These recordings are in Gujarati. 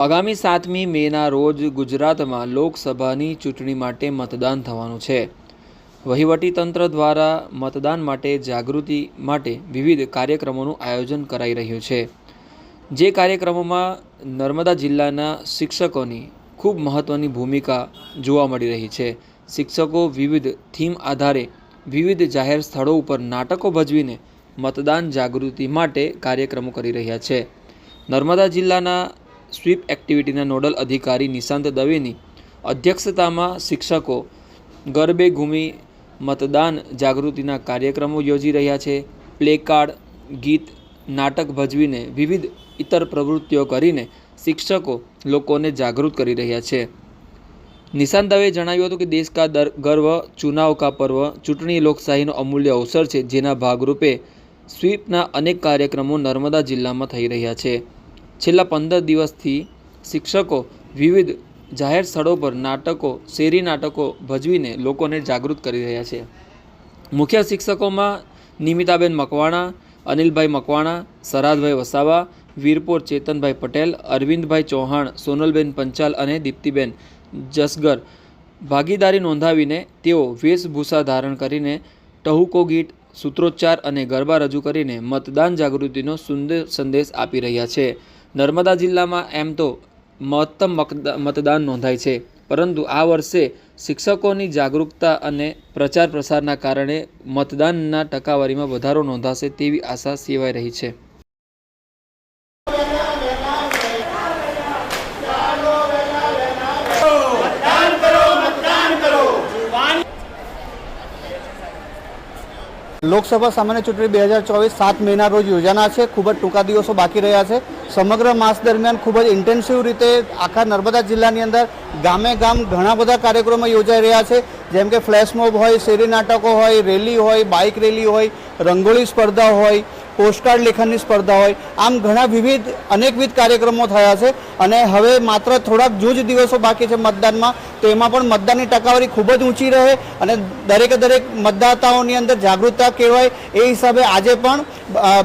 આગામી સાતમી મેના રોજ ગુજરાતમાં લોકસભાની ચૂંટણી માટે મતદાન થવાનું છે. વહીવટીતંત્ર દ્વારા મતદાન માટે જાગૃતિ માટે વિવિધ કાર્યક્રમોનું આયોજન કરાઈ રહ્યું છે. જે કાર્યક્રમોમાં નર્મદા જિલ્લાના શિક્ષકોની ખૂબ મહત્ત્વની ભૂમિકા જોવા મળી રહી છે. શિક્ષકો વિવિધ થીમ આધારે વિવિધ જાહેર સ્થળો ઉપર નાટકો ભજવીને મતદાન જાગૃતિ માટે કાર્યક્રમો કરી રહ્યા છે. નર્મદા જિલ્લાના સ્વીપ એક્ટિવિટીના નોડલ અધિકારી નિશાંત દવેની અધ્યક્ષતામાં શિક્ષકો ગરબે ઘૂમી મતદાન જાગૃતિના કાર્યક્રમો યોજી રહ્યા છે. પ્લે કાર્ડ, ગીત, નાટક ભજવીને વિવિધ ઇતર પ્રવૃત્તિઓ કરીને શિક્ષકો લોકોને જાગૃત કરી રહ્યા છે. નિશાંત દવે જણાવ્યું હતું કે દેશ કા ગર્વ, ચુનાવ કા પર્વ, ચૂંટણી લોકશાહીનો અમૂલ્ય અવસર છે જેના ભાગરૂપે સ્વીપના અનેક કાર્યક્રમો નર્મદા જિલ્લામાં થઈ રહ્યા છે. છેલ્લા પંદર દિવસથી શિક્ષકો વિવિધ જાહેર સ્થળો પર નાટકો, શેરી નાટકો ભજવીને લોકોને જાગૃત કરી રહ્યા છે. મુખ્ય શિક્ષકોમાં નિમિતાબેન મકવાણા, અનિલભાઈ મકવાણા સરાદભાઈ વસાવા, વીરપોર ચેતનભાઈ પટેલ, અરવિંદભાઈ ચૌહાણ, સોનલબેન પંચાલ અને દીપ્તિબેન જસગર ભાગીદારી નોંધાવીને તેઓ વેશભૂષા ધારણ કરીને ટહુકો ગીત, સૂત્રોચ્ચાર અને ગરબા રજૂ કરીને મતદાન જાગૃતિનો સુંદર સંદેશ આપી રહ્યા છે. નર્મદા જિલ્લામાં એમ તો મહત્તમ મતદાન નોંધાય છે. પરંતુ આ વર્ષે શિક્ષકોની જાગૃતતા અને પ્રચાર પ્રસારના કારણે મતદાનના ટકાવારીમાં વધારો નોંધાશે તેવી આશા સેવાઈ રહી છે. લોકસભા સામાન્ય ચૂંટણી બે હજાર ચોવીસ સાત મહિના રોજ યોજાના છે. ખૂબ જ ટૂંકા દિવસો બાકી રહ્યા છે. સમગ્ર માસ દરમિયાન ખૂબ જ ઇન્ટેન્સિવ રીતે આખા નર્મદા જિલ્લાની અંદર ગામે ગામ ઘણા બધા કાર્યક્રમો યોજાઈ રહ્યા છે. જેમ કે ફ્લેશ મોબ હોય, શેરી નાટકો હોય, રેલી હોય, બાઇક રેલી હોય, રંગોળી સ્પર્ધા હોય પોસ્ટકાર્ડ લેખનની સ્પર્ધા હોય. આમ ઘણા વિવિધ, અનેકવિધ કાર્યક્રમો થયા છે અને હવે માત્ર થોડાક જૂજ દિવસો બાકી છે મતદાનમાં, તો એમાં પણ મતદાનની ટકાવારી ખૂબ જ ઊંચી રહે અને દરેકે દરેક મતદાતાઓની અંદર જાગૃતતા કેળવાય. એ હિસાબે આજે પણ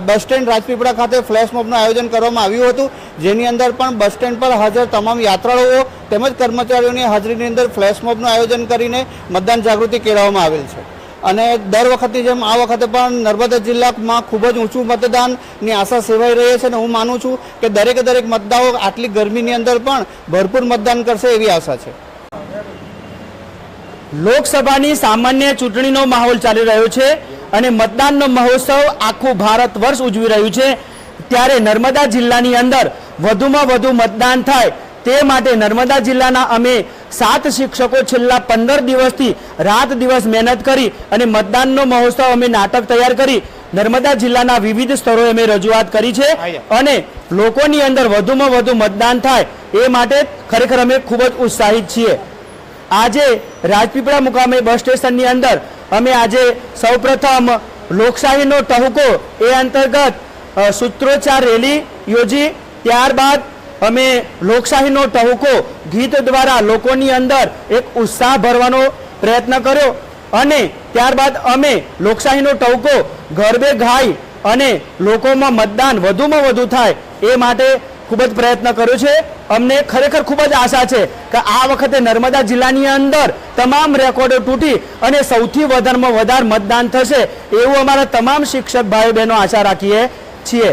બસ સ્ટેન્ડ રાજપીપળા ખાતે ફ્લેશ મોબનું આયોજન કરવામાં આવ્યું હતું, જેની અંદર પણ બસ સ્ટેન્ડ પર હાજર તમામ યાત્રાળુઓ તેમજ કર્મચારીઓની હાજરીની અંદર ફ્લેશ મોબનું આયોજન કરીને મતદાન જાગૃતિ કેળવવામાં આવેલ છે. અને દર વખતની જેમ આ વખતે પણ નર્મદા જિલ્લામાં ખૂબ જ ઊંચું મતદાનની આશા સેવાઈ રહી છે અને હું માનું છું કે દરેકે દરેક મતદારો આટલી ગરમીની અંદર પણ ભરપૂર મતદાન કરશે એવી આશા છે. લોકસભાની સામાન્ય ચૂંટણીનો માહોલ ચાલી રહ્યો છે અને મતદાનનો મહોત્સવ આખું ભારત વર્ષ ઉજવી રહ્યું છે. ત્યારે નર્મદા જિલ્લાની અંદર વધુમાં વધુ મતદાન થાય તે માટે નર્મદા જિલ્લાના અમે સાત શિક્ષકો છેલ્લા પંદર દિવસથી રાત દિવસ મહેનત કરી અને મતદાનનો મહોત્સવ અમે નાટક તૈયાર કરી. નર્મદા જિલ્લાના વિવિધ સ્થળોએ અમે રજૂઆત કરી છે અને લોકોની અંદર વધુમાં વધુ મતદાન થાય એ માટે ખરેખર અમે ખૂબ જ ઉત્સાહિત છીએ. આજે રાજપીપળા મુકામે બસ સ્ટેશનની અંદર અમે આજે સૌપ્રથમ લોકશાહીનો ટહુકો એ અંતર્ગત સૂત્રોચ્ચાર રેલી યોજી. ત્યારબાદ અમે લોકશાહીનો ટહુકો ગીત દ્વારા લોકોની અંદર એક ઉત્સાહ ભરવાનો પ્રયત્ન કર્યો અને ત્યારબાદ અમે લોકશાહીનો ટહુકો ગરબે ગાઈ અને લોકોમાં મતદાન વધુમાં વધુ થાય એ માટે ખૂબ જ પ્રયત્ન કર્યો છે. અમને ખરેખર ખૂબ જ આશા છે કે આ વખતે નર્મદા જિલ્લાની અંદર તમામ રેકોર્ડો તૂટી અને સૌથી વધારેમાં વધારે મતદાન થશે એવું અમારા તમામ શિક્ષક ભાઈ બહેનો આશા રાખીએ છીએ.